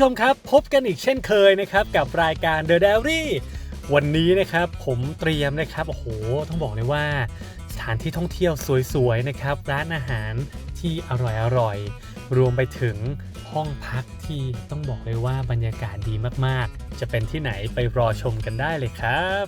ผู้ชมครับ พบกันอีกเช่นเคยนะครับ กับรายการ The Diary วันนี้นะครับผมเตรียมนะครับโอ้โหต้องบอกเลยว่า สถานที่ท่องเที่ยวสวยๆนะครับ ร้านอาหารที่อร่อยๆ รวมไปถึงห้องพักที่ต้องบอกเลยว่าบรรยากาศดีมากๆ จะเป็นที่ไหนไปรอชมกันได้เลยครับ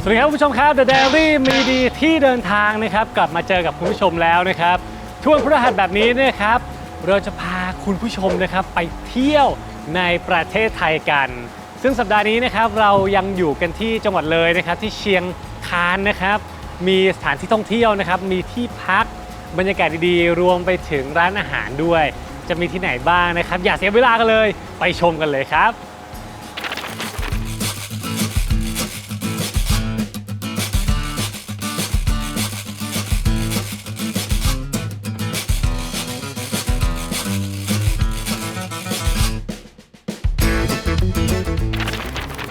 สวัสดีครับคุณผู้ชมครับ The Diary มีดีที่เดินทางนะครับ กลับมาเจอกับคุณผู้ชมแล้วนะครับช่วงพฤหัสแบบนี้นะครับ เราจะพาคุณผู้ชมนะครับไปเที่ยวในประเทศไทยกัน ซึ่งสัปดาห์นี้นะครับเรายังอยู่กันที่จังหวัดเลยนะครับที่เชียงคานนะครับ มีสถานที่ท่องเที่ยวนะครับ มีที่พักบรรยากาศดีๆ รวมไปถึงร้านอาหารด้วย จะมีที่ไหนบ้างนะครับ อย่าเสียเวลากันเลย ไปชมกันเลยครับ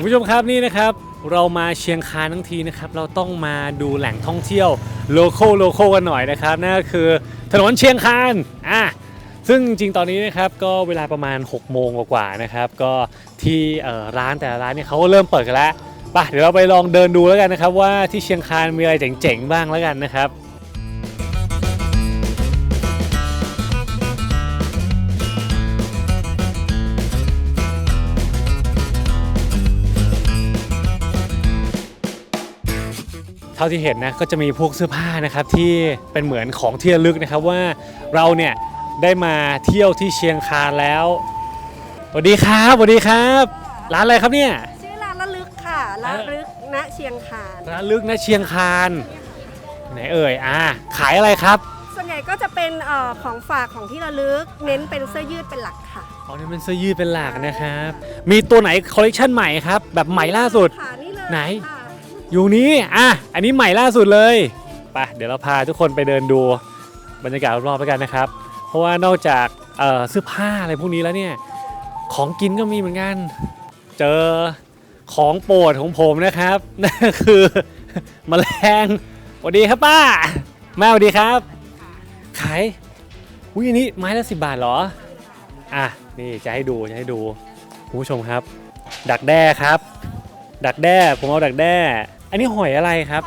คุณผู้ชมครับนี่นะครับ เรามาเชียงคานทั้งทีนะครับ เราต้องมาดูแหล่งท่องเที่ยวโลโก้โลโก้กันหน่อยนะครับนั่นก็คือถนนเชียงคานอะซึ่งจริงตอนนี้นะครับก็เวลาประมาณ 6 โมงกว่าๆนะครับ ก็ที่ร้านแต่ละร้านเนี่ยเขาก็เริ่มเปิดกันแล้วไปเดี๋ยวเราไปลองเดินดูแล้วกันนะครับ ว่าที่เชียงคานมีอะไรเจ๋งๆบ้างแล้วกันนะครับ เท่าที่เห็นนะก็จะมีพวกเสื้อผ้านะครับที่เป็นเหมือนของที่ระลึกนะครับว่าเราเนี่ยได้มาเที่ยวที่เชียงคานแล้วสวัสดีครับสวัสดีครับ ร้านอะไรครับเนี่ย ชื่อร้านละลึกค่ะละลึกณเชียงคานร้านลึกนะเชียงคานไหนเอ่ยอ่าขายอะไรครับส่วนใหญ่ก็จะเป็นเอ่อของฝากของที่ระลึก เน้นเป็นเสื้อยืดเป็นหลักค่ะอ๋อนี่เป็นเสื้อยืดเป็นหลักนะครับ มีตัวไหนคอลเลคชันใหม่ครับแบบใหม่ล่าสุด ค่ะนี่เลยไหน ค่ะ อยู่นี้อะอันนี้ใหม่ล่าสุดเลยไปเดี๋ยวเราพาทุกคนไปเดินดูบรรยากาศรอบๆแล้วกันนะครับ เพราะว่านอกจากเสื้อผ้าอะไรพวกนี้แล้วเนี่ยของกินก็มีเหมือนกัน เจอของโปรดของผมนะครับนั่นคือแมลงสวัสดีครับป้าแม่สวัสดีครับ ขายอุ้ยอันนี้ไม้ละสิบาทเหรออะนี่จะให้ดูจะให้ดูคุณผู้ชมครับ ดักแด้ครับ ดักแด้ผมเอาดักแด้ อันนี้หอยอะไรครับ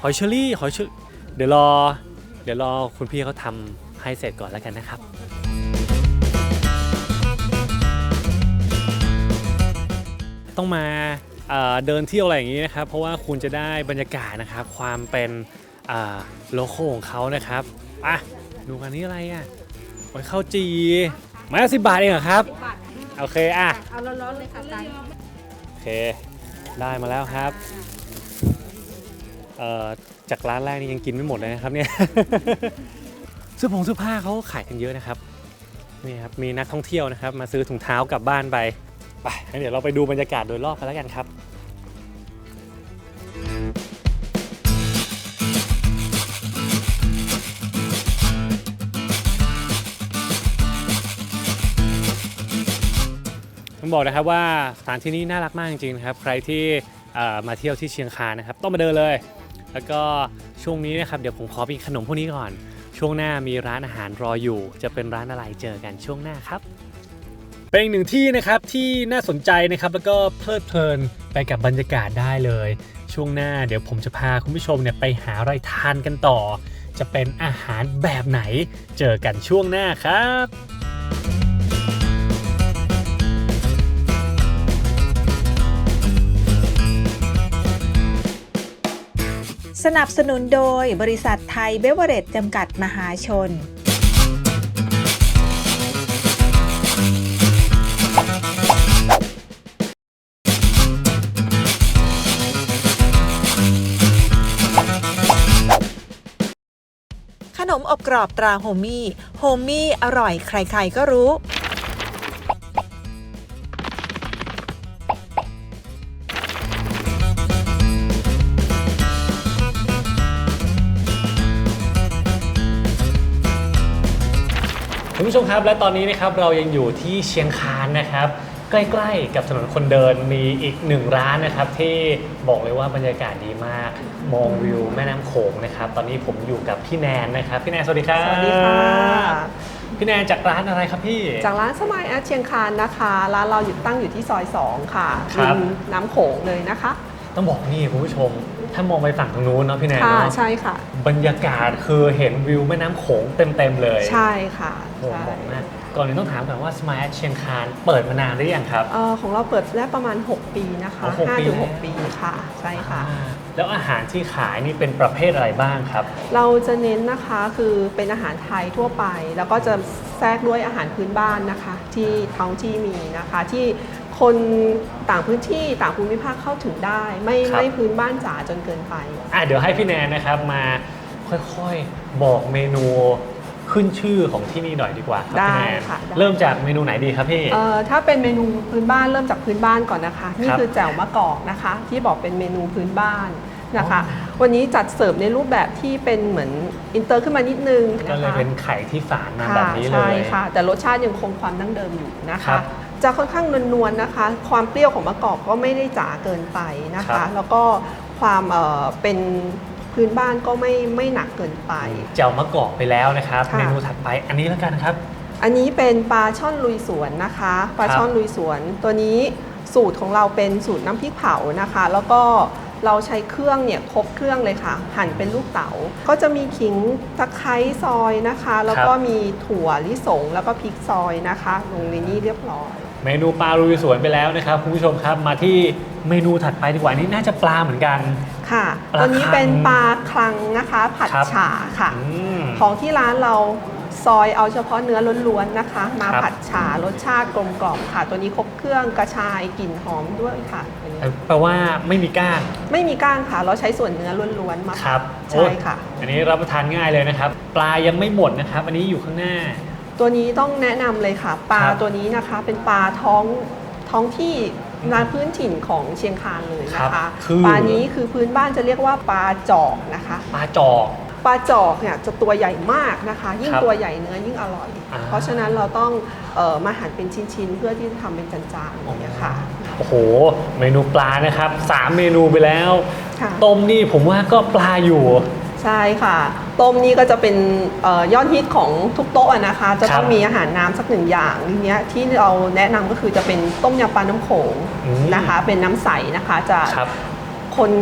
หอยเชอรี่ หอยเชอเดี๋ยวรอ เดี๋ยวรอคุณพี่เขาทำให้เสร็จก่อนแล้วกันนะครับ ต้องมาเอ่อเดินเที่ยวอะไรอย่างนี้นะครับ เพราะว่าคุณจะได้บรรยากาศนะครับ ความเป็นโลโก้ของเขานะครับอะดูกันนี้อะไรอะหอยข้าวจีไม้ละสิบบาทเองเหรอครับบาทโอเคอะเอาร้อนๆเลยค่ะไซส์โอเค ได้มาแล้วครับเอ่อ จากร้านแรกนี่ยังกินไม่หมดเลยนะครับเนี่ยเสื้อผงเสื้อผ้าเขาขายกันเยอะนะครับนี่ครับมีนักท่องเที่ยวนะครับ มาซื้อถุงเท้ากลับบ้านไปไปงั้นเดี๋ยวเราไปดูบรรยากาศโดยรอบกันแล้วกันครับต้องบอกนะครับว่าสถานที่นี้น่ารักมากจริงๆนะครับ ใครที่มาเที่ยวที่เชียงคานนะครับ ต้องมาเดินเลย แล้วก็ช่วงนี้นะครับเดี๋ยวผมขอมีขนมพวกนี้ก่อน ช่วงหน้ามีร้านอาหารรออยู่ จะเป็นร้านอะไรเจอกันช่วงหน้าครับ เป็นอีกหนึ่งที่นะครับที่น่าสนใจนะครับแล้วก็เพลิดเพลินไปกับบรรยากาศได้เลย ช่วงหน้าเดี๋ยวผมจะพาคุณผู้ชมเนี่ยไปหาอะไรทานกันต่อ จะเป็นอาหารแบบไหน เจอกันช่วงหน้าครับ สนับสนุนโดยบริษัทไทยเบเวอเรจจำกัดมหาชน ขนมอบกรอบตราโฮมี่ โฮมี่อร่อยใครๆก็รู้ คุณผู้ชมครับ และตอนนี้นะครับเรายังอยู่ที่เชียงคานนะครับ ใกล้ๆ กับถนนคนเดินมีอีกหนึ่งร้านนะครับ ที่บอกเลยว่าบรรยากาศดีมาก มองวิวแม่น้ำโขงนะครับ ตอนนี้ผมอยู่กับพี่แนนนะครับ พี่แนนสวัสดีครับสวัสดีค่ะ พี่แนนจากร้านอะไรครับพี่ จากร้านสมัยแอดเชียงคานนะคะร้านเราอยู่ตั้งอยู่ที่ซอย2ค่ะครับมน้ำโขงเลยนะคะ ต้องบอกนี่คุณผู้ชม ถ้ามองไปฝั่งทางนู้นเนาะพี่แนนค่ะเนาะใช่ค่ะ บรรยากาศคือเห็นวิวแม่น้ำโขงเต็มๆเลย ใช่ค่ะโอ้โหใช่บอกมากก่อนอื่นต้องถามก่อนว่า Smile at เชียงคานเปิดมานานหรือยังครับ เอ่อของเราเปิดได้ประมาณ 6 ปีนะคะอ๋อหกปี 5ถึงแล้ว6ปีค่ะ ใช่ค่ะ อ่าแล้วอาหารที่ขายนี่เป็นประเภทอะไรบ้างครับ เราจะเน้นนะคะคือเป็นอาหารไทยทั่วไป แล้วก็จะแทรกด้วยอาหารพื้นบ้านนะคะ ที่ท้องที่มีนะคะ ที่คนต่างพื้นที่ต่างภูมิภาคเข้าถึงได้ ไม่ครับ ไม่พื้นบ้านจ๋าจนเกินไป อะเดี๋ยวให้พี่แนนนะครับมาค่อยๆ บอกเมนู ขึ้นชื่อของที่นี่หน่อยดีกว่าครับได้พี่แนนค่ะได้ เริ่มจากเมนูไหนดีครับพี่ เอ่อถ้าเป็นเมนูพื้นบ้านเริ่มจากพื้นบ้านก่อนนะคะนี่ครับคือแจ่วมะกอกนะคะ ที่บอกเป็นเมนูพื้นบ้านนะคะ วันนี้จัดเสิร์ฟในรูปแบบที่เป็นเหมือนอินเตอร์ขึ้นมานิดนึงนะคะก็เลยเป็นไข่ที่ฝานมาค่ะแบบนี้เลใช่ย ค่ะ แต่รสชาติยังคงความดั้งเดิมอยู่นะครัคะ บจะค่อนข้างนวลๆนะคะ ความเปรี้ยวของมะกอกก็ไม่ได้จ๋าเกินไปนะครัคะ บ แล้วก็ความเอ่อเป็น พื้นบ้านก็ไม่ไม่หนักเกินไป เจ้ามะกอกไปแล้วนะครับค่ะ เมนูถัดไปอันนี้แล้วกันครับ อันนี้เป็นปลาช่อนลุยสวนนะคะปลาครับช่อนลุยสวน ตัวนี้สูตรของเราเป็นสูตรน้ำพริกเผานะคะ แล้วก็เราใช้เครื่องเนี่ยครบเครื่องเลยค่ะ หั่นเป็นลูกเต๋าก็จะมีขิงตะไคร้ซอยนะคะ แล้วก็มีถั่วลิสงแล้วก็พริกซอยนะคะ ลงในนี้เรียบร้อย เมนูปลาลุยสวนไปแล้วนะครับคุณผู้ชมครับมาที่เมนูถัดไปดีกว่าอันนี่น่าจะปลาเหมือนกัน ค่ะปลาตัวนี้คังเป็นปลาคลังนะคะ ผัดครับฉ่าค่ะ อืม ของที่ร้านเราซอยเอาเฉพาะเนื้อล้วนๆนะคะ มาครับ ผัดฉ่ารสชาติกลมกล่อมค่ะ ตัวนี้ครบเครื่องกระชายกลิ่นหอมด้วยค่ะตัวนี้แปลว่าไม่มีก้างไม่มีก้างค่ะ เราใช้ส่วนเนื้อล้วนๆมาครับใช่ค่ะโอ้ยอันนี้รับประทานง่ายเลยนะครับ ปลายังไม่หมดนะครับ อันนี้อยู่ข้างหน้า ตัวนี้ต้องแนะนำเลยค่ะ ปลาครับตัวนี้นะคะ เป็นปลาท้องท้องที่ นาพื้นถิ่นของเชียงคานเลยนะครัคะบคือปลานี้คือพื้นบ้านจะเรียกว่าปลาจอกนะคะปลาจอก ปลาจอกเนี่ยจะตัวใหญ่มากนะคะ ยิ่งครับตัวใหญ่เนื้อยิ่งอร่อย อ่า เพราะฉะนั้นเราต้องเออมาหั่นเป็นชิ้นๆเพื่อที่จะทำเป็นจานๆอย่างเงี้ยค่ะโอ้โห เมนูปลานะครับสามเมนูไปแล้ว ค่ะ ต้มนี่ผมว่าก็ปลาอยู่ ใช่ค่ะ ต้มนี่ก็จะเป็นเอ่อยอดฮิตของทุกโต๊ะอะนะคะ จะต้องครับมีอาหารน้ำสักหนึ่งอย่างทีเนี้ยที่เราแนะนำก็คือจะเป็นต้มยำปลาน้ำโขงอืมนะคะ เป็นน้ำใสนะคะจะครับคน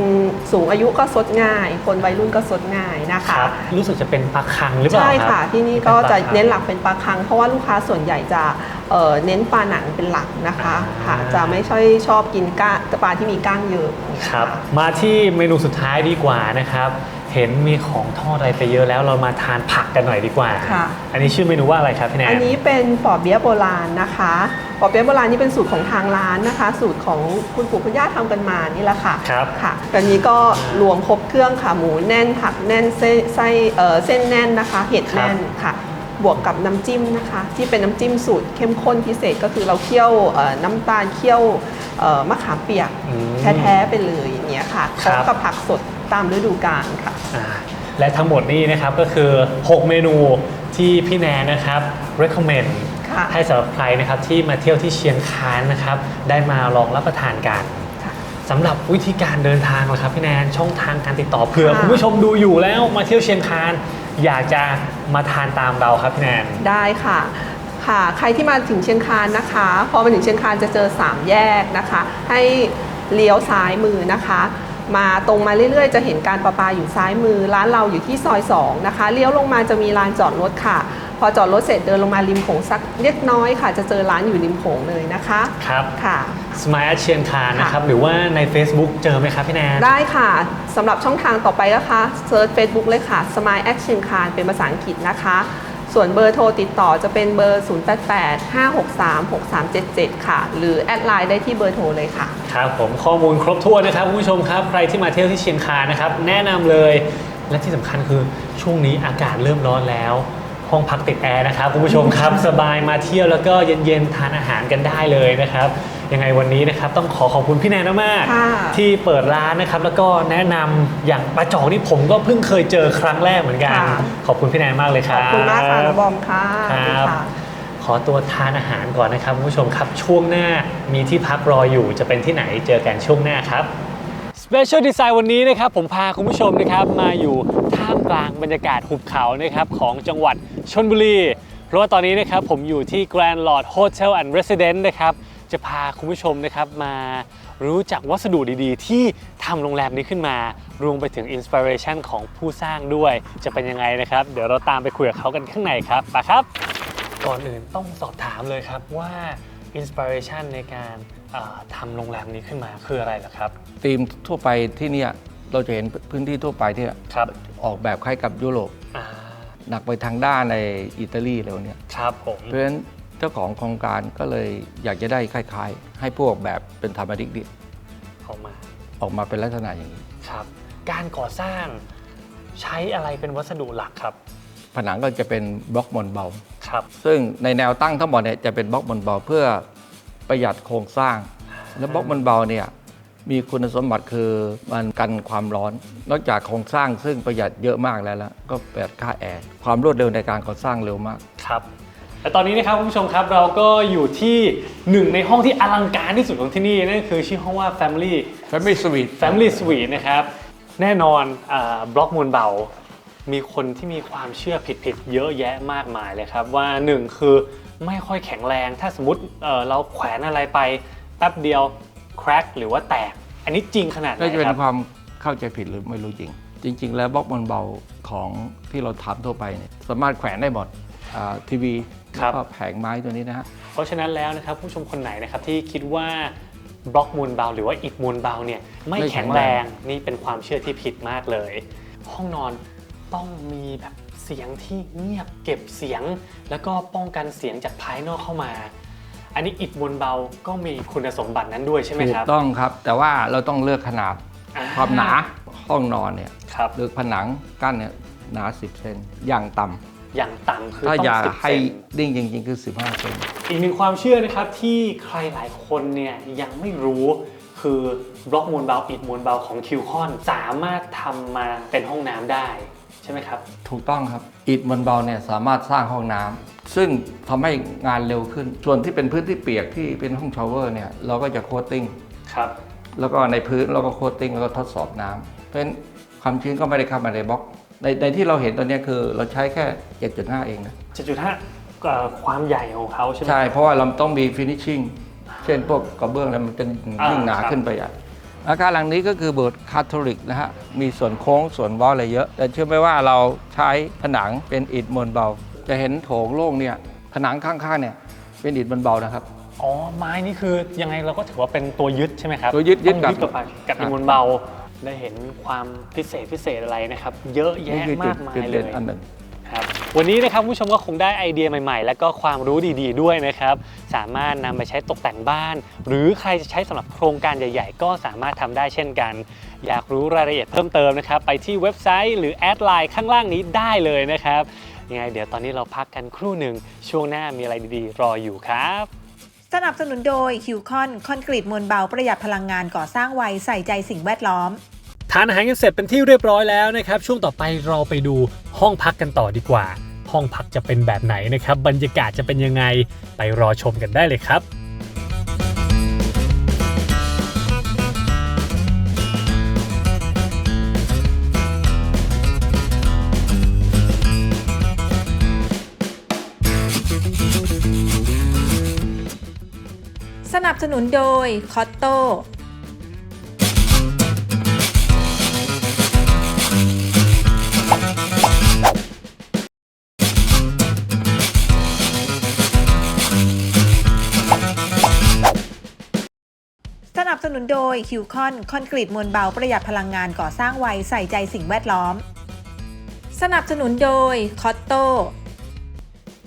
สูงอายุก็สดง่าย คนวัยรุ่นก็สดง่ายนะคคะรับรู้สึกจะเป็นปลาคังหรือเปล่าใช่รับค่ะ ที่นี่ก็ป็ปลาจะคังเน้นหลักเป็นปลาคัง เพราะว่าลูกค้าส่วนใหญ่จะเอ่อเน้นปลาหนังเป็นหลักนะคะอ่าค่ะจะไม่ใช่ชอบกินก้างปลาที่มีก้างเยอะครับ มาที่เมนูสุดท้ายดีกว่านะครับ เห็นมีของทอดอะไรไปเยอะแล้วเรามาทานผักกันหน่อยดีกว่า ค่ะ อันนี้ชื่อเมนูว่าอะไรครับพี่แนน อันนี้เป็นปอเปี๊ยะโบราณนะคะปอเปี๊ยะโบราณนี่เป็นสูตรของทางร้านนะคะ สูตรของคุณปู่คุณย่าทำกันมานี่แหละค่ะครับ ค่ะอันนี้ก็รวมครบเครื่องค่ะหมูแน่นผักแน่นเส้นไส้เอ่อเส้นแน่นนะคะ เห็ดแน่นค่ะ บวกกับน้ำจิ้มนะคะ ที่เป็นน้ำจิ้มสูตรเข้มข้นพิเศษก็คือเราเคี่ยวเอ่อน้ำตาลเคี่ยวเอ่อมะขามเปียกอืมแท้ๆไปเลยอย่างเงี้ยค่ะพครัร้อบมกับผักสด ตามฤดูกาลค่ะ อ่าและทั้งหมดนี้นะครับก็คือ 6 เมนูที่พี่แนนนะครับ recommend ค่ะ ให้สำหรับใครนะครับที่มาเที่ยวที่เชียงคานนะครับ ได้มาลองรับประทานกันค่ะ สำหรับวิธีการเดินทางล่ะครับพี่แนนช่องทางการติดต่อเผื่อค่ะคุณผู้ชมดูอยู่แล้วมาเที่ยวเชียงคานอยากจะมาทานตามเราครับพี่แนน ได้ค่ะ ค่ะ ใครที่มาถึงเชียงคานนะคะ พอมาถึงเชียงคานจะเจอ 3 แยกนะคะ ให้เลี้ยวซ้ายมือนะคะ มาตรงมาเรื่อยๆ จะเห็นการประปาอยู่ซ้ายมือ ร้านเราอยู่ที่ซอย2นะคะเลี้ยวลงมาจะมีลานจอดรถค่ะ พอจอดรถเสร็จเดินลงมาริมโขงสักเล็กน้อยค่ะ จะเจอร้านอยู่ริมโขงเลยนะคะครับค่ะ Smile at เชียงคานนะครับหรือว่าใน Facebook เจอไหมครับพี่แนนได้ค่ะสำหรับช่องทางต่อไปนะคะเซิร์ช Facebook เลยค่ะ Smile Action Card เป็นภาษาอังกฤษนะคะ ส่วนเบอร์โทรติดต่อจะเป็นเบอร์ 0885636377 ค่ะ หรือแอดไลน์ได้ที่เบอร์โทรเลยค่ะ ครับผมข้อมูลครบถ้วนนะครับคุณผู้ชมครับใครที่มาเที่ยวที่เชียงคานนะครับแนะนำเลยและที่สำคัญคือช่วงนี้อากาศเริ่มร้อนแล้ว ห้องพักติดแอร์นะครับคุณผู้ชมครับ สบายมาเที่ยวแล้วก็เย็นๆทานอาหารกันได้เลยนะครับ ยังไงวันนี้นะครับต้องขอขอบคุณพี่แนนมากค่ะๆที่เปิดร้านนะครับแล้วก็แนะนำอย่างปลาจ่องนี่ผมก็เพิ่งเคยเจอครั้งแรกเหมือนกัน ค่ะ ขอบคุณพี่แนนมากเลยคขรัอบ บคุณมากค่ะน้องบอมค่ะครับ ค่ะ ขอตัวทานอาหารก่อนนะครับคุณผู้ชมครับช่วงหน้ามีที่พักรออยู่จะเป็นที่ไหนเจอกันช่วงหน้าครับ Special Design วันนี้นะครับผมพาคุณผู้ชมนะครับมาอยู่ท่ามกลางบรรยากาศหุบเขานะครับของจังหวัดชนบุรี เพราะว่าตอนนี้นะครับผมอยู่ที่ Grand Lodge Hotel and Residence นะครับ จะพาคุณผู้ชมนะครับมารู้จักวัสดุดีๆ ที่ทำโรงแรมนี้ขึ้นมา รวมไปถึงอินสปิเรชันของผู้สร้างด้วย จะเป็นยังไงนะครับ เดี๋ยวเราตามไปคุยกับเขากันข้างในครับไปครับ ก่อนอื่นต้องสอบถามเลยครับว่าอินสปิเรชันในการเอ่อทำโรงแรมนี้ขึ้นมาคืออะไรเหรอครับ ธีมทั่วไปที่เนี่ยเราจะเห็นพื้นที่ทั่วไปที่ครับออกแบบคล้ายกับยุโรปอ่าหนักไปทางด้านในอิตาลีแล้วเนี่ยครับผม เพราะฉะนั้น เจ้าของโครงการก็เลยอยากจะได้คล้ายๆ ให้พวกแบบเป็นธรรมดิกดิออกมาออกมาเป็นลักษณะอย่างนี้ ครับ การก่อสร้างใช้อะไรเป็นวัสดุหลักครับ ผนังก็จะเป็นบล็อกมอนเบา ครับ ซึ่งในแนวตั้งทั้งหมดเนี่ยจะเป็นบล็อกมอนเบาเพื่อประหยัดโครงสร้าง และบล็อกมอนเบาเนี่ยมีคุณสมบัติคือมันกันความร้อน นอกจากโครงสร้างซึ่งประหยัดเยอะมากแล้วละก็ประหยัดค่าแอร์ความรวดเร็วในการก่อสร้างเร็วมาก ครับ และตอนนี้นะครับคุณผู้ชมครับเราก็อยู่ที่หนึ่งในห้องที่อลังการที่สุดของที่นี่นั่นคือชื่อห้องว่า Family Family Suite Family Suite นะครับแน่นอนบล็อกมูลเบา มีคนที่มีความเชื่อผิดๆเยอะแยะมากมายเลยครับ ว่าหนึ่งคือไม่ค่อยแข็งแรง ถ้าสมมติเอ่อเราแขวนอะไรไปแป๊บเดียว crack หรือว่าแตก อันนี้จริงขนาดไหนก็จะเป็คนรับความเข้าใจผิดหรือไม่รู้จริง จริง ๆ แล้วบล็อกมันเบาของที่เราทำทั่วไปเนี่ยสามารถแขวนได้หมดอ่าทีวี ครับ แล้วก็แผงไม้ตัวนี้นะฮะ เพราะฉะนั้นแล้วนะครับผู้ชมคนไหนนะครับที่คิดว่าบล็อกมูลเบาหรือว่าอิฐมูลเบาเนี่ยไม่ไม่แข็แข็งงแรแรง งนี่เป็นความเชื่อที่ผิดมากเลย ห้องนอนต้องมีแบบเสียงที่เงียบเก็บเสียง แล้วก็ป้องกันเสียงจากภายนอกเข้ามา อันนี้อิฐมูลเบาก็มีคุณสมบัตินั้นด้วยใช่ไหมถูคกรับต้องครับ แต่ว่าเราต้องเลือกขนาดอ่ความหนาห้องนอนเนี่ยครับ หรือผนังกั้นเนี่ยหนา 10 เซนอย่างต่ำ อย่างต่ำคือถ้าต้องอยากสิบให้เซน ดิ้งจริงๆคือ 15เซน อีกหนึ่งความเชื่อนะครับที่ใครหลายคนเนี่ยยังไม่รู้คือบล็อกมูลเบาอิฐมูลเบาของคิวคอนสามารถทำมาเป็นห้องน้ำได้ ใช่ไหมครับ ถูกต้องครับ อิฐมันเบาเนี่ยสามารถสร้างห้องน้ำซึ่งทำให้งานเร็วขึ้น ส่วนที่เป็นพื้นที่เปียกที่เป็นห้องชาวเวอร์เนี่ยเราก็จะโคตติ้ง ครับ แล้วก็ในพื้นเราก็โคตติ้งแล้วก็ทดสอบน้ำเพราะฉะนั้นความชื้นก็ไม่ได้เข้ามาในบล็อก ในในที่เราเห็นตอนเนี้ยคือเราใช้แค่ 7.5 เองนะ7.5เอ่อความใหญ่ของเขาใช่ไหม ใช่ เพราะว่าเราต้องมีฟินิชชิ่งเช่นพวกกระเบื้องแล้วมันจะอ่ายิ่งหนาครับขึ้นไปใหญ่อาคารหลังนี้ก็คือโบสถ์คาทอลิกนะฮะ มีส่วนโค้งส่วนเว้าอะไรเยอะ แต่เชื่อไหมว่าเราใช้ผนังเป็นอิฐมวลเบา จะเห็นโถงโล่งเนี่ยผนังข้างๆเนี่ยเป็นอิฐมวลเบานะครับ อ๋อไม้นี่คือยังไงเราก็ถือว่าเป็นตัวยึดใช่ไหมครับ ตัวยึดยึดต้องกับกับกับอิฐมูลเบา ได้เห็นความพิเศษพิเศษอะไรนะครับ เยอะนี่แยะคือจุมาดกมายจุดเลเด่นย อันหนึ่ง ครับวันนี้นะครับคุณผู้ชมก็คงได้ไอเดียใหม่ๆ แล้วก็ความรู้ดีๆ ด้วยนะครับ สามารถนำไปใช้ตกแต่งบ้าน หรือใครจะใช้สำหรับโครงการใหญ่ๆ ก็สามารถทำได้เช่นกัน อยากรู้รายละเอียดเพิ่มเติมนะครับ ไปที่เว็บไซต์หรือแอดไลน์ข้างล่างนี้ได้เลยนะครับยังไงเดี๋ยวตอนนี้เราพักกันครู่หนึ่งช่วงหน้ามีอะไรดีๆ รออยู่ครับ สนับสนุนโดยคิวคอนคอนกรีตมวลเบาประหยัดพลังงานก่อสร้างไวใส่ใจสิ่งแวดล้อม ทานอาหารกันเสร็จเป็นที่เรียบร้อยแล้วนะครับ ช่วงต่อไปเราไปดูห้องพักกันต่อดีกว่า ห้องพักจะเป็นแบบไหนนะครับ บรรยากาศจะเป็นยังไงไปรอชมกันได้เลยครับ นับสนุนโดยคอตโตสนับสนุนโดยคิวคอนคอนกรีตมวลเบาประหยัดพลังงานก่อสร้างไวใส่ใจสิ่งแวดล้อม สนับสนุนโดยคอตโต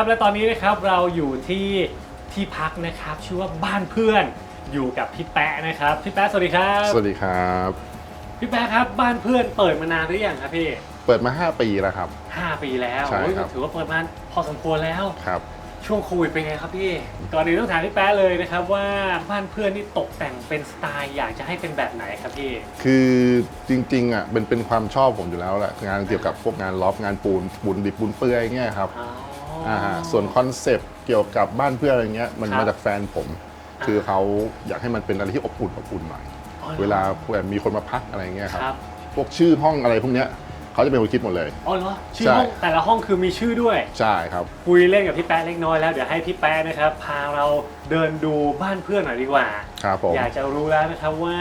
คุณผู้ชมครับ และตอนนี้นะครับเราอยู่ที่ที่พักนะครับ ชื่อว่าบ้านเพื่อนอยู่กับพี่แปะนะครับพี่แปะสวัสดีครับสวัสดีครับ พี่แปะครับบ้านเพื่อนเปิดมานานหรือยังครับพี่เปิดมา 5 ปีแล้วครับห้าปีแล้วใช่โอ้ยครับถือว่าเปิดมาพอสมควรแล้ว ครับ ช่วงโควิดเป็นไงครับพี่ก่อนอื่นต้องถามพี่แป๊ะเลยนะครับว่าบ้านเพื่อนนี่ตกแต่งเป็นสไตล์อยากจะให้เป็นแบบไหนครับพี่ คือจริงๆอะเป็นเป็นความชอบผมอยู่แล้วแหละงานเกี่ยวกับพวกงานล็อบงานปูนปูนดิบปูนเปื่อยเงี้ยครับ อ๋ออ่าฮะ ส่วนคอนเซปต์เกี่ยวกับบ้านเพื่อนอะไรเงี้ยมันครับมาจากแฟนผม คือเขาอยากให้มันเป็นอะไรที่อบอุ่นอบอุ่นหน่อยอ๋อเวลาแบบมีคนมาพักอะไรเงี้ยครับครับ พวกชื่อห้องอะไรพวกเนี้ยเขาจะเป็นคนคิดหมดเลยอ๋อเหรอชื่อใช่ห้องแต่ละห้องคือมีชื่อด้วย ใช่ครับ คุยเล่นกับพี่แป๊ะเล็กน้อยแล้วเดี๋ยวให้พี่แป๊ะนะครับพาเราเดินดูบ้านเพื่อนหน่อยดีกว่าครับผมอยากจะรู้แล้วนะครับว่า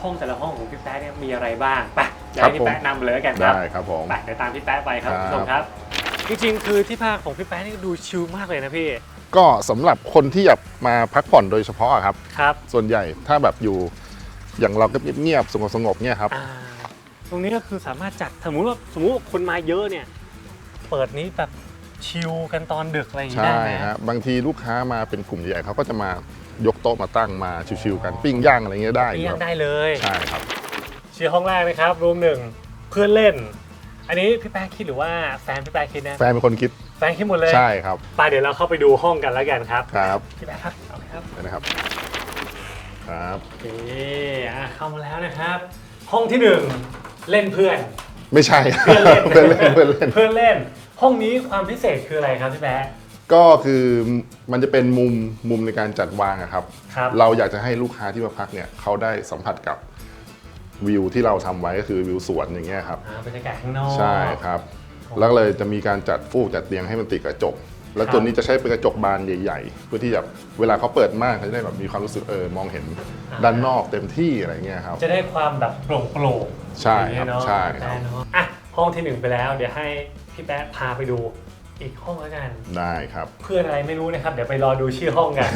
ห้องแต่ละห้องของพี่แป๊ะเนี่ยมีอะไรบ้างไปเดี๋ยวครับให้พี่แป๊ะผมนำเลยแล้วกันครับได้ครับผมไปเดี๋ยวตามพี่แป๊ะไปครับครับคุณผู้ชมครับ จริงๆ คือที่พักของพี่แป๊ะนี่ดูชิลมากเลยนะพี่ ก็สำหรับคนที่อยากมาพักผ่อนโดยเฉพาะอะครับ ครับส่วนใหญ่ถ้าแบบอยู่อย่างเราก็เงียบๆสงบสงบๆเนี่ยครับ อ่าตรงนี้ก็คือสามารถจัดสมมุติว่าสมมุติว่าคนมาเยอะเนี่ย เปิดนี้แบบชิลกันตอนดึกอะไรอย่างงี้ใช่ได้ไหมฮะบางทีลูกค้ามาเป็นกลุ่มใหญ่เขาก็จะมายกโต๊ะมาตั้งมาชิวๆกันปิ้งย่างอะไรเงี้ยได้นี่คยัรับงได้เลย ใช่ครับชื่อห้องแรกนะครับรูมหนึ่งเพื่อนเล่น อันนี้พี่แป๊ะคิดหรือว่าแฟนพี่แป๊ะคิดนะแฟนเป็นคนคิดแฟนคิดหมดเลยใช่ครับไปเดี๋ยวเราเข้าไปดูห้องกันแล้วกันครับครับพี่แป๊ะครับเอาเลยครับเดี๋ยวนะครับ ครับโอเคอะเข้ามาแล้วนะครับ ห้องที่หนึ่งเล่นเพื่อน ไม่ใช่เพื่อนเล่น เพื่อนเล่น เพื่อนเล่นเพื่อนเล่นห้องนี้ความพิเศษคืออะไรครับพี่แป๊ะ ก็คือมันจะเป็นมุมมุมในการจัดวางอะครับ ครับ เราอยากจะให้ลูกค้าที่มาพักเนี่ยเขาได้สัมผัสกับ วิวที่เราทำไว้ก็คือวิวสวนอย่างเงี้ยครับอ่าบรรยากาศข้างนอก ใช่ครับ แล้วก็เลยจะมีการจัดฟูกจัดเตียงให้มันติดกระจก แล้วครับตัวนี้จะใช้เป็นกระจกบานใหญ่ ๆ เพื่อที่จะเวลาเขาเปิดม่านเขาจะได้แบบมีความรู้สึกเออมองเห็นด้านนอกเต็มที่อะไรเงี้ยครับ จะได้ความแบบโปร่งโปร่งใช่ครับอย่างเงี้ยเนาะใช่ครับได้เนาะอะห้องที่หนึ่งไปแล้ว เดี๋ยวให้พี่แป๊ะพาไปดูอีกห้องแล้วกัน ได้ครับ เพื่อนอะไรไม่รู้นะครับ เดี๋ยวไปรอดูชื่อห้องกัน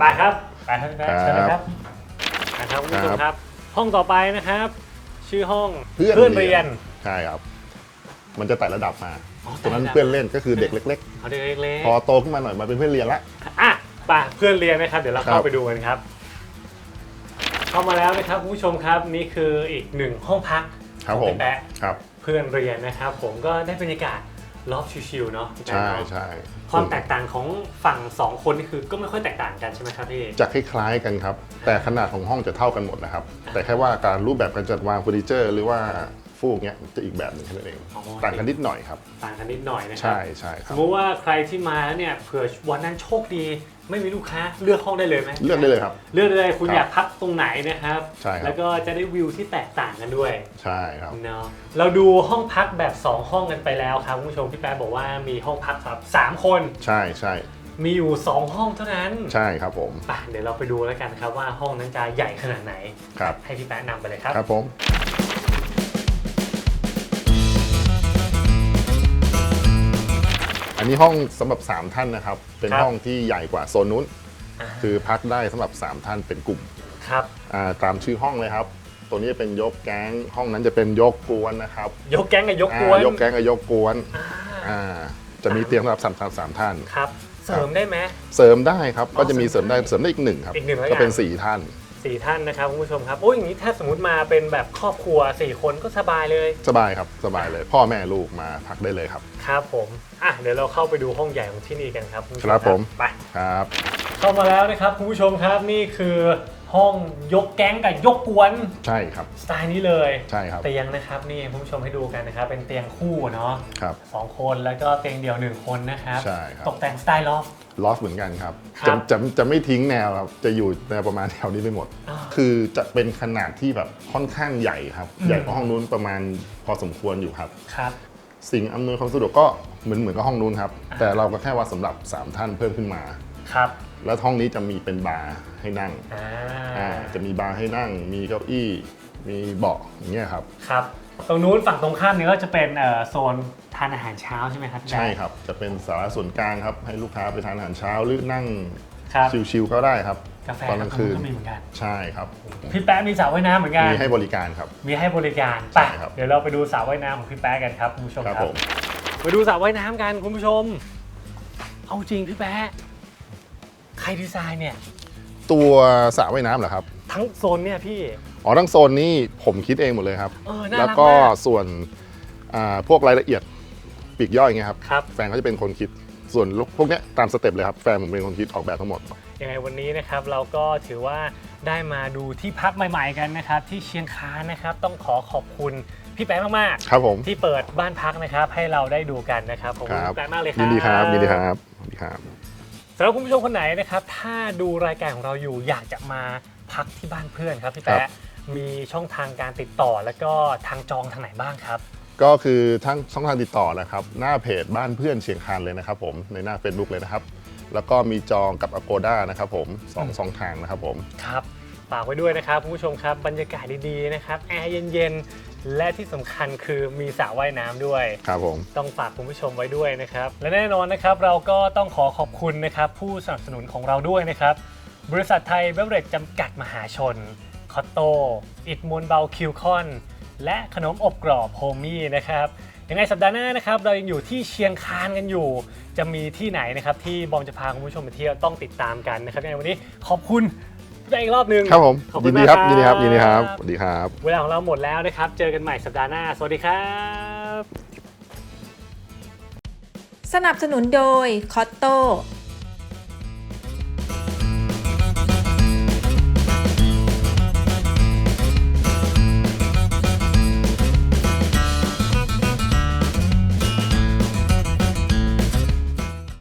ไปครับ ไปครับพี่แป๊ะเชิญเลยครับนะครับคุณผู้ชมครับ ห้องต่อไปนะครับ ชื่อห้องเพื่อนเรียนใช่ครับ มันจะไต่ระดับมาอ๋อตรงนั้นไต่ระดับเพื่อนเล่นก็คือเด็กเล็กเขาเด็กเล็กๆพอโตขึ้นมาหน่อยมาเป็นเพื่อนเรียนละๆอะไปเพื่อนเรียนนะครับ เดี๋ยวเราครัเข้าบไปดูกันครับ เข้ามาแล้วนะครับคุณผู้ชมครับนี่คืออีกหนึ่งห้องพักครับของผมพี่แป๊ะครับเพื่อนเรียนนะครับ ผมก็ได้บรรยากาศรอบชิวๆเนาะพี่แป๊ะใช่เนาะใช่ ความแตกต่างของฝั่งสองคนนี่คือก็ไม่ค่อยแตกต่างกันใช่ไหมครับพี่ จะคล้ายๆกันครับ แต่ขนาดของห้องจะเท่ากันหมดนะครับ แต่แค่ว่าการรูปแบบการจัดวางเฟอร์นิเจอร์หรือว่าฟูกเนี้ยจะอีกแบบหนึ่งแค่นั้นเองอ๋อ ต่างกันนิดหน่อยครับ ต่างกันนิดหน่อยนะครัใช่ใช่คสรัมบมติว่าใครที่มาแล้วเนี่ยเผื่อวันนั้นโชคดี ไม่มีลูกค้าเลือกห้องได้เลยไหมเลือกได้เลยครับ เลือกได้เลยคุณครับอยากพักตรงไหนนะครับ ใช่ครับ แล้วก็จะได้วิวที่แตกต่างกันด้วยใช่ครับ เนาะเราดูห้องพักแบบ 2 ห้องกันไปแล้วครับคุณผู้ชมพี่แป๊ะบอกว่ามีห้องพักสำหรับสามคน ใช่ใช่มีอยู่ 2 ห้องเท่านั้นใช่ครับผม ไปเดี๋ยวเราไปดูแล้วกันครับว่าห้องนั้นจะใหญ่ขนาดไหน ครับ ให้พี่แป๊ะนำไปเลยครับ ครับผม นนี้ห้องสำหรับ 3 ท่านนะครับ เป็นครับ ห้องที่ใหญ่กว่าโซนนู้นาคือพักได้สำหรับ 3 ท่านเป็นกลุ่มครับ อ่าตามชื่อห้องเลยครับ ตัวนี้เป็นยกแก๊งห้องนั้นจะเป็นยกกวนนะครับยกแก๊งกับยกกอ่าวนยกแก๊งกับยกกวนอ่าอ่าจะมีเตียงสำหรับสามสามสามท่าน ครับ เสริมได้ไหม เสริมได้ครับอ๋อก็จะมีเสริมได้เสริมได้เสริมได้อีกหนึ่งครับอีกหนึ่งแล้วกัน ก็เป็นสี่ท่าน สี่ท่านนะครับคุณผู้ชมครับโอ้ยอย่างนี้ถ้าสมมติมาเป็นแบบครอบครัวสี่คนก็สบายเลย สบายครับสบายเลย พ่อแม่ลูกมาพักได้เลยครับ ครับผมอะเดี๋ยวเราเข้าไปดูห้องใหญ่ของที่นี่กันครับณผู้ชครับผม ไป ครับ เข้ามาแล้วนะครับคุณผู้ชมครับนี่คือห้องยกแก๊งกับยกกวนใช่ครับ สไตล์นี้เลยใช่ครับเตียงนะครับนี่คุณผู้ชมให้ดูกันนะครับเป็นเตียงคู่เนาะครับ สองคนแล้วก็เตียงเดี่ยวหนึ่งคนนะครับใช่ครับ ตกแต่งสไตล์ลอฟ ลอฟเหมือนกันครับครัจะบจะจะไม่ทิ้งแนวครับจะอยู่ในประมาณแถวนี้ไปหมด อ่าคือจะเป็นขนาดที่แบบค่อนข้างใหญ่ครับ อืม ใหญ่กว่าห้องนู้นประมาณพอสมควรอยู่ครับ ครับ สิ่งอำนวยความสะดวกก็เหมือนเหมือนกับห้องนู้นครับแต่เราก็แค่ว่าสำหรับ 3 ท่านเพิ่มขึ้นมา ครับแล้วห้องนี้จะมีเป็นบาร์ให้นั่งอ่าอ่าจะมีบาร์ให้นั่ง มีเก้าอี้ มีเบาะอย่างเงี้ยครับ ครับ ตรงนู้นฝั่งตรงข้ามนี้ก็จะเป็นเอ่อโซนทานอาหารเช้าใช่ไหมครับพี่แบงค์ใช่ครับ จะเป็นสาระส่วนกลางครับ ให้ลูกค้าไปทานอาหารเช้าหรือนั่งครับ ชิลๆก็ได้ครับกาแฟตอนกลางคืนก็มีเหมือนกัน ใช่ครับพี่แป๊ะมีสระว่ายน้ำเหมือนกัน มีให้บริการครับ มีให้บริการใช่ไปครับ เดี๋ยวเราไปดูสระว่ายน้ำของพี่แป๊ะกันครับคุณผู้ชมครับครับผมไปดูสระว่ายน้ำกันคุณผู้ชม เอาจริงพี่แป๊ะใครดีไซน์เนี่ย ตัวสระว่ายน้ำเหรอครับ ทั้งโซนเนี่ยพี่ อ๋อทั้งโซนนี้ผมคิดเองหมดเลยครับ เออน่ารักแล้วก็มาก ส่วนอ่าพวกรายละเอียดปลีกย่อยเงี้ยครับ ครับ แฟนเขาจะเป็นคนคิด ส่วนพวกเนี้ยตามสเต็ปเลยครับ แฟนผมเป็นคนคิดออกแบบทั้งหมด ยังไงวันนี้นะครับเราก็ถือว่าได้มาดูที่พักใหม่ ๆกันนะครับ ที่เชียงคานนะครับ ต้องขอขอบคุณพี่แป๊ะมากครับผม ๆที่เปิดบ้านพักนะครับ ให้เราได้ดูกันนะครับขอบคุณพี่แป๊ะมากเลยครับ ยินดีครับ ยินดีครับยินดีครับ สำหรับคุณผู้ชมคนไหนนะครับ ถ้าดูรายการของเราอยู่อยากจะมาพักที่บ้านเพื่อนครับพี่ครัแป๊ะบ มีช่องทางการติดต่อแล้วก็ทางจองทางไหนบ้างครับ ก็คือทั้งช่องทางติดต่อนะครับ หน้าเพจบ้านเพื่อนเชียงคานเลยนะครับผมในหน้า Facebook เลยนะครับ แล้วก็มีจองกับ Agoda นะครับผมสองสองทางนะครับผม ครับฝากไว้ด้วยนะครับคุณผู้ชมครับบรรยากาศดีๆนะครับแอร์เย็นๆ และที่สำคัญคือมีสระว่ายน้ำด้วย ครับผม ต้องฝากคุณผู้ชมไว้ด้วยนะครับ และแน่นอนนะครับเราก็ต้องขอขอบคุณนะครับผู้สนับสนุนของเราด้วยนะครับ บริษัทไทยเบเวอเรจจำกัดมหาชนค อตโต อิดมูลเบลคิวคอน และขนมอบกรอบโฮมี่นะครับยังไงสัปดาห์หน้านะครับเรายังอยู่ที่เชียงคานกันอยู่ จะมีที่ไหนนะครับที่บอมจะพาคุณผู้ชมไปเที่ยวต้องติดตามกันนะครับยังไงวันนี้ขอบคุณพี่แป๊ะอีกรอบหนึงครับผมขอบคุยิณนดีมากครับยินดีครับยินดีครับสวัสดีครับ เวลาของเราหมดแล้วนะครับ เจอกันใหม่สัปดาห์หน้า สวัสดีครับ สนับสนุนโดยคอตโต